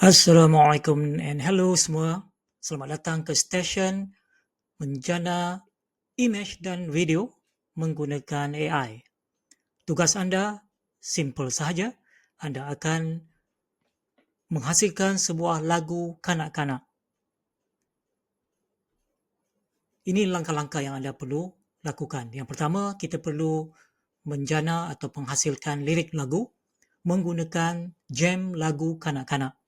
Assalamualaikum and hello semua. Selamat datang ke stesen menjana image dan video menggunakan AI. Tugas anda simple sahaja. Anda akan menghasilkan sebuah lagu kanak-kanak. Ini langkah-langkah yang anda perlu lakukan. Yang pertama, kita perlu menjana atau menghasilkan lirik lagu menggunakan jam lagu kanak-kanak.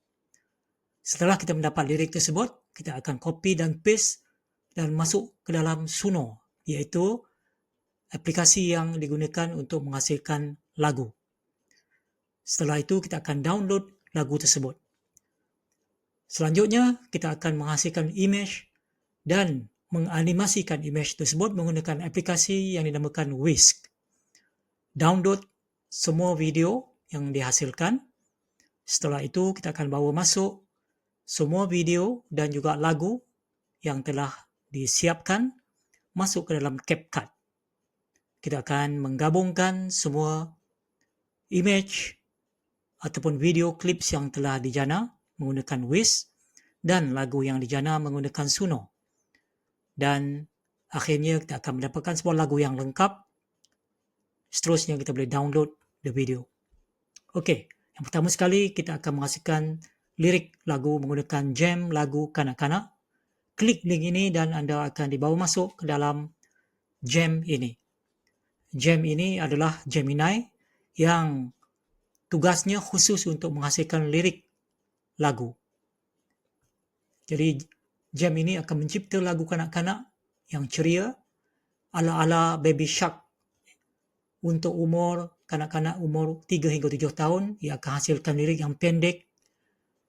Setelah kita mendapat lirik tersebut, kita akan copy dan paste dan masuk ke dalam Suno, iaitu aplikasi yang digunakan untuk menghasilkan lagu. Setelah itu, kita akan download lagu tersebut. Selanjutnya, kita akan menghasilkan image dan menganimasikan image tersebut menggunakan aplikasi yang dinamakan Whisk. Download semua video yang dihasilkan. Setelah itu, kita akan bawa masuk semua video dan juga lagu yang telah disiapkan masuk ke dalam CapCut. Kita akan menggabungkan semua image ataupun video clips yang telah dijana menggunakan Wiz dan lagu yang dijana menggunakan Suno. Dan akhirnya kita akan mendapatkan sebuah lagu yang lengkap. Seterusnya kita boleh download the video. Okey, yang pertama sekali kita akan menghasilkan lirik lagu menggunakan jam lagu kanak-kanak. Klik link ini dan anda akan dibawa masuk ke dalam jam ini. Jam ini adalah Gemini yang tugasnya khusus untuk menghasilkan lirik lagu. Jadi jam ini akan mencipta lagu kanak-kanak yang ceria ala-ala Baby Shark untuk umur kanak-kanak umur 3 hingga 7 tahun ia akan hasilkan lirik yang pendek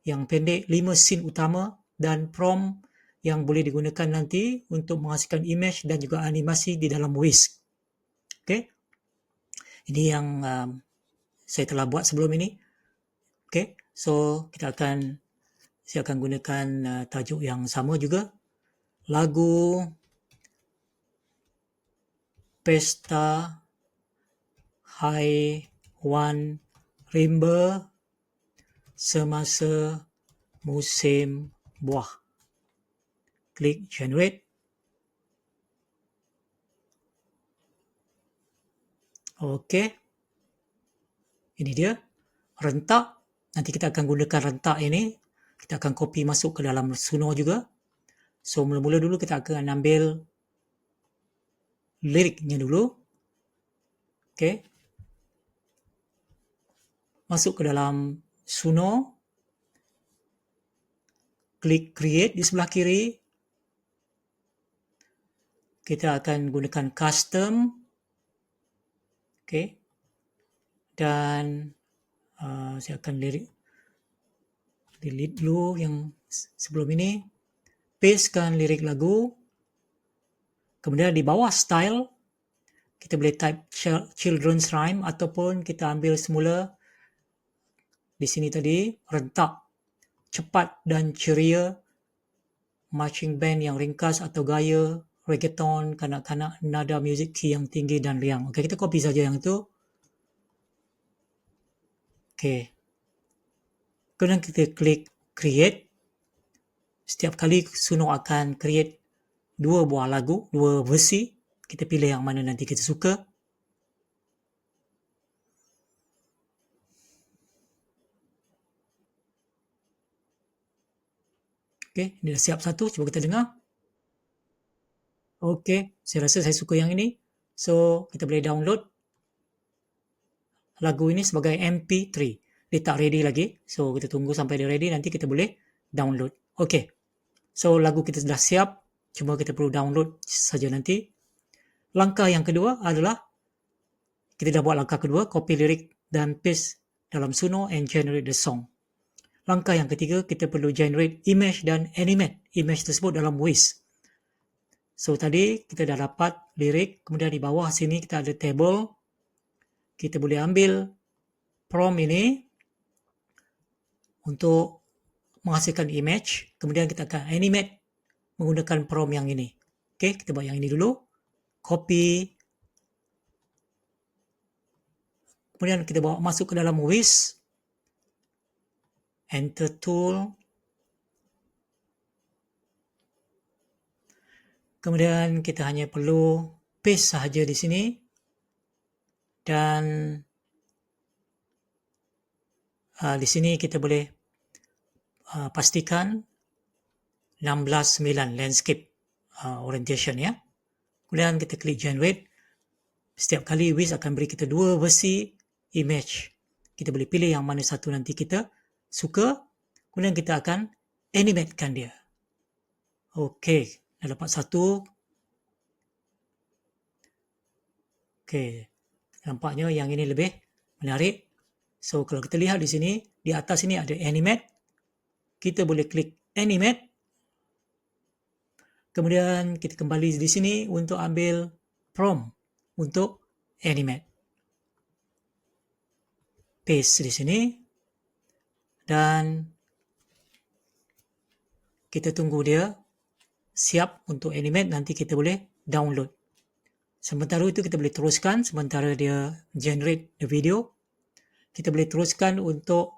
yang pendek, lima scene utama dan prompt yang boleh digunakan nanti untuk menghasilkan image dan juga animasi di dalam Whisk. Okay. Ini yang um, saya telah buat sebelum ini. Okay. So, kita akan saya akan gunakan uh, tajuk yang sama juga. Lagu Pesta Haiwan Rimba semasa musim buah. Klik generate. Okey. Ini dia. Rentak. Nanti kita akan gunakan rentak ini. Kita akan copy masuk ke dalam Suno juga. So, mula-mula dulu kita akan ambil liriknya dulu. Okey. Masuk ke dalam Suno. Klik create di sebelah kiri. Kita akan gunakan custom. Okay. Dan uh, saya akan lirik, delete dulu yang sebelum ini. Pastekan lirik lagu. Kemudian di bawah style, kita boleh type children's rhyme ataupun kita ambil semula di sini tadi rentak cepat dan ceria marching band yang ringkas atau gaya reggaeton kanak-kanak nada muzik key yang tinggi dan riang. Okey, kita copy saja yang itu. Okey. Kemudian kita klik create. Setiap kali Suno akan create dua buah lagu, dua versi. Kita pilih yang mana nanti kita suka. Okey, ini dah siap satu. Cuba kita dengar. Okey, saya rasa saya suka yang ini. So, kita boleh download lagu ini sebagai MP3. Dia tak ready lagi. So, kita tunggu sampai dia ready. Nanti kita boleh download. Okey. So, lagu kita sudah siap. Cuma kita perlu download saja nanti. Langkah yang kedua adalah kita dah buat langkah kedua. Copy lirik dan paste dalam Suno and generate the song. Langkah yang ketiga, kita perlu generate image dan animate image tersebut dalam Wiz. So tadi kita dah dapat lirik, kemudian di bawah sini kita ada table. Kita boleh ambil prompt ini untuk menghasilkan image. Kemudian kita akan animate menggunakan prompt yang ini. Okay, kita buat yang ini dulu. Copy. Kemudian kita bawa masuk ke dalam Wiz. Enter tool. Kemudian kita hanya perlu paste sahaja di sini. Dan uh, di sini kita boleh uh, pastikan 16.9 landscape uh, orientation ya. Kemudian kita klik generate setiap kali Wiz akan beri kita dua versi image. Kita boleh pilih yang mana satu nanti kita suka kemudian kita akan animatekan dia. Okey dah dapat satu. Okey nampaknya yang ini lebih menarik. So kalau kita lihat di sini di atas ini ada animate. Kita boleh klik animate. Kemudian kita kembali di sini untuk ambil prompt untuk animate. Paste di sini dan kita tunggu dia siap untuk animate nanti kita boleh download. Sementara itu kita boleh teruskan sementara dia generate the video. Kita boleh teruskan untuk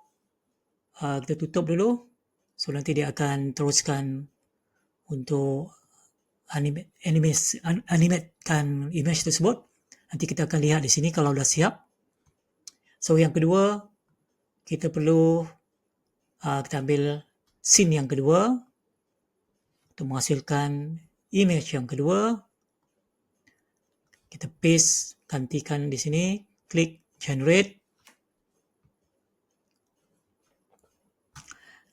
uh, kita tutup dulu. So nanti dia akan teruskan untuk animate animate animatekan image tersebut. Nanti kita akan lihat di sini kalau dah siap. So yang kedua kita perlu uh, kita ambil scene yang kedua. Untuk menghasilkan image yang kedua. Kita paste gantikan di sini. Klik generate.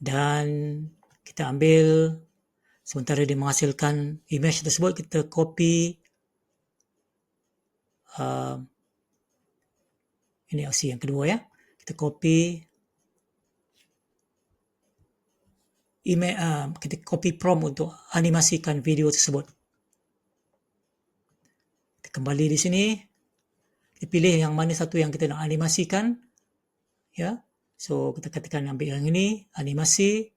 Dan kita ambil sementara dia menghasilkan image tersebut kita copy uh, ini opsi yang kedua ya. Kita copy email uh, kita copy prompt untuk animasikan video tersebut. Kita kembali di sini. Kita pilih yang mana satu yang kita nak animasikan. Ya. So kita katakan ambil yang ini, animasi,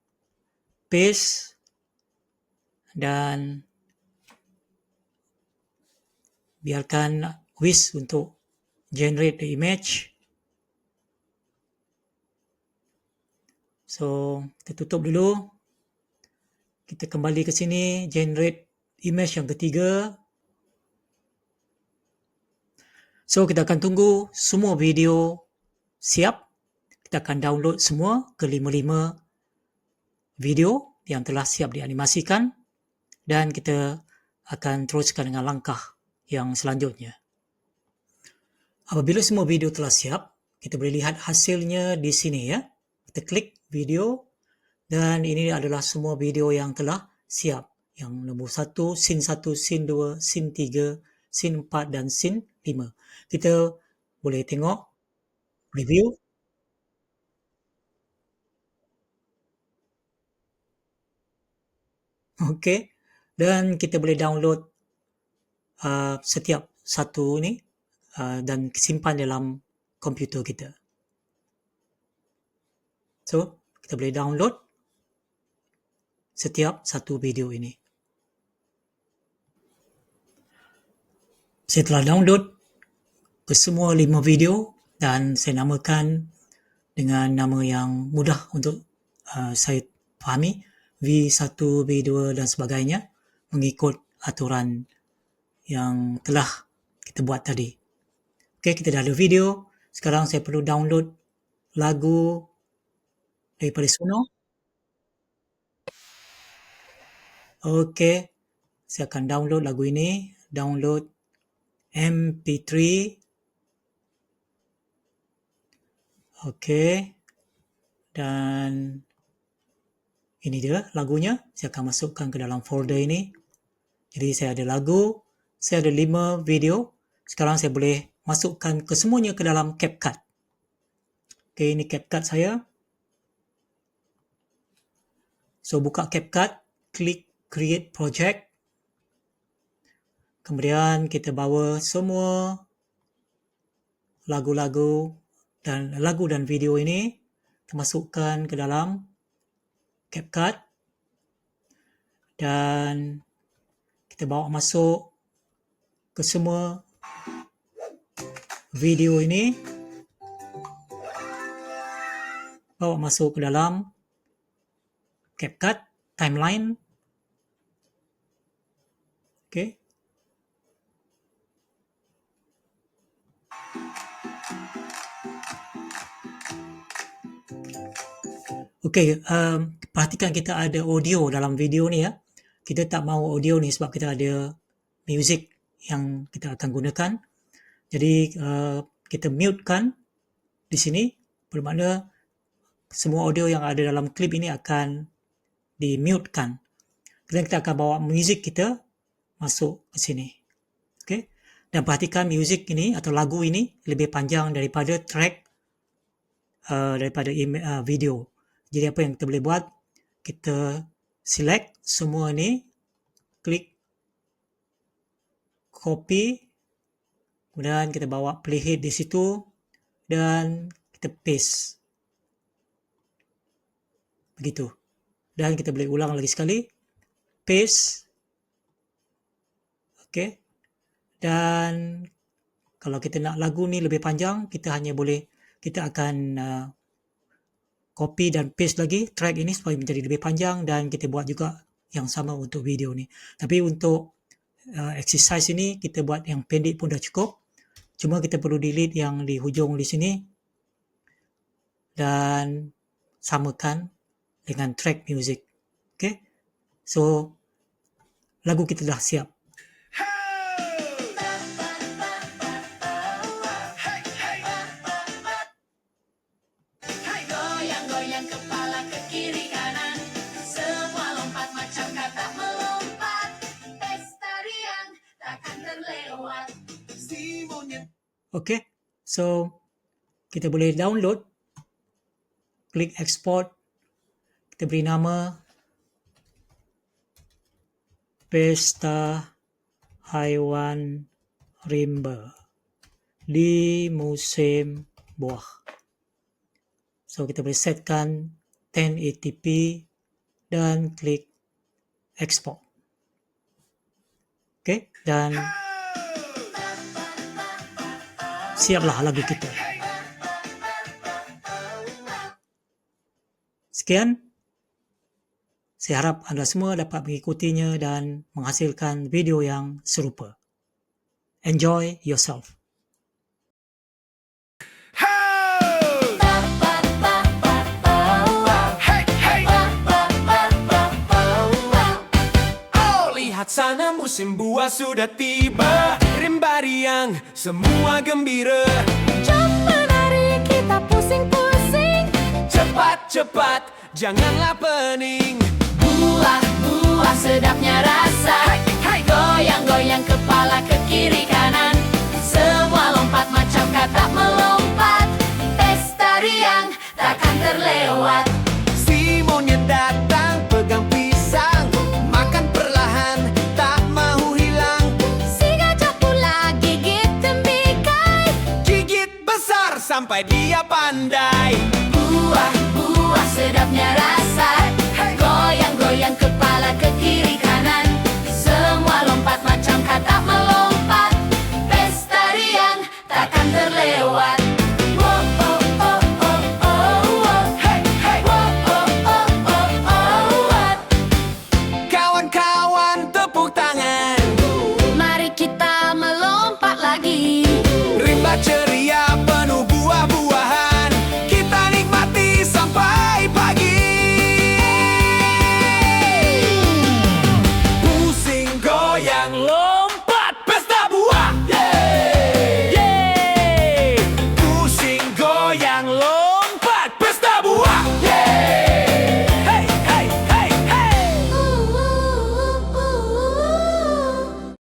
paste dan biarkan Wiz untuk generate the image. So, kita tutup dulu kita kembali ke sini generate image yang ketiga. So kita akan tunggu semua video siap. Kita akan download semua ke lima-lima video yang telah siap dianimasikan. Dan kita akan teruskan dengan langkah yang selanjutnya. Apabila semua video telah siap kita boleh lihat hasilnya di sini ya. Kita klik video dan ini adalah semua video yang telah siap. Yang nombor satu, scene satu, scene dua, scene tiga, scene empat dan scene lima. Kita boleh tengok review. Okey. Dan kita boleh download uh, setiap satu ni uh, dan simpan dalam komputer kita. So, kita boleh download setiap satu video ini. Saya telah download ke semua lima video dan saya namakan dengan nama yang mudah untuk uh, saya fahami V1, V2 dan sebagainya mengikut aturan yang telah kita buat tadi. Okey, kita dah ada video. Sekarang saya perlu download lagu daripada Sono. Okey. Saya akan download lagu ini. Download MP3. Okey. Dan ini dia lagunya. Saya akan masukkan ke dalam folder ini. Jadi saya ada lagu. Saya ada lima video. Sekarang saya boleh masukkan kesemuanya ke dalam CapCut. Okey, ini CapCut saya. So, buka CapCut. Klik create project. Kemudian kita bawa semua lagu-lagu dan lagu dan video ini masukkan ke dalam CapCut dan kita bawa masuk ke semua video ini bawa masuk ke dalam CapCut, timeline. Okay. Okay, um, perhatikan kita ada audio dalam video ni ya. Kita tak mahu audio ni sebab kita ada music yang kita akan gunakan. Jadi uh, kita mute kan di sini bermakna semua audio yang ada dalam klip ini akan di mute kan. Kemudian kita akan bawa music kita masuk ke sini. Okay. Dan perhatikan music ini atau lagu ini lebih panjang daripada track uh, daripada email, uh, video. Jadi apa yang kita boleh buat? Kita select semua ni, klik copy, kemudian kita bawa playhead di situ dan kita paste. Begitu. Dan kita boleh ulang lagi sekali. Paste. Okay. Dan kalau kita nak lagu ni lebih panjang, kita hanya boleh, kita akan uh, copy dan paste lagi track ini supaya menjadi lebih panjang dan kita buat juga yang sama untuk video ni. Tapi untuk uh, exercise ini kita buat yang pendek pun dah cukup. Cuma kita perlu delete yang di hujung di sini dan samakan dengan track music. Okay. So lagu kita dah siap. Goyang-goyang kepala ke kiri kanan Semua lompat macam kata melompat Pesta riang takkan terlewat Si monyet Okay. So kita boleh download. Klik export. Kita beri nama Pesta Haiwan Rimba di musim buah. So kita boleh setkan 1080p dan klik export. Okay, dan siaplah lagu kita. Sekian. Saya harap anda semua dapat mengikutinya dan menghasilkan video yang serupa. Enjoy yourself. Sana musim buah sudah tiba. Rimba riang, semua gembira. Jom menari kita pusing-pusing. Cepat-cepat, janganlah pening. Buah-buah sedapnya rasa. Goyang-goyang kepala ke kiri kanan. Semua lompat macam kata melompat. Pesta riang takkan terlewat. Si monyet datang, sampai dia pandai. Buah, buah sedapnya rasa.